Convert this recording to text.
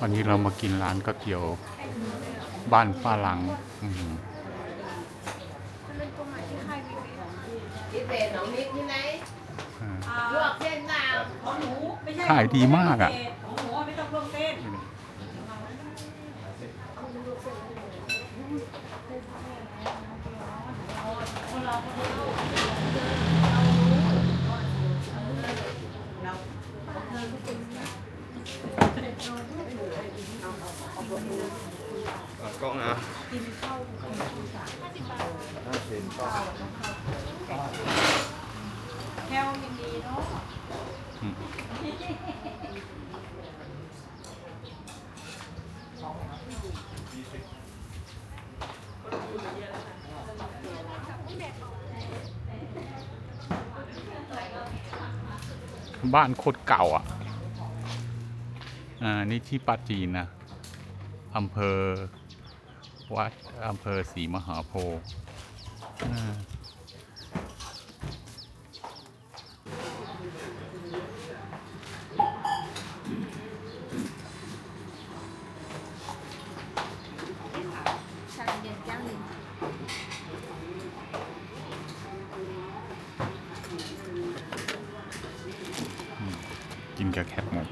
วันนี้เรามากินร้านก๋วยเตี๋ยวบ้านฝรั่งอืมพิเศษน้องนิดที่ไหนอ่า ลวกเส้นน้ของหนูไม่ใช่ขายดีมากอะ ของหนูไม่ต้องลวกเส้น กล้องอะแคลยังดีเนาะบ้านโคตรเก่าอะ อ่า นี่ที่ปาจีนนะ อำเภอ วัดอำเภอศรีมหาโพธิ์อ่าำชาเย็นจ้างหนึ่งกินกับแคบหมู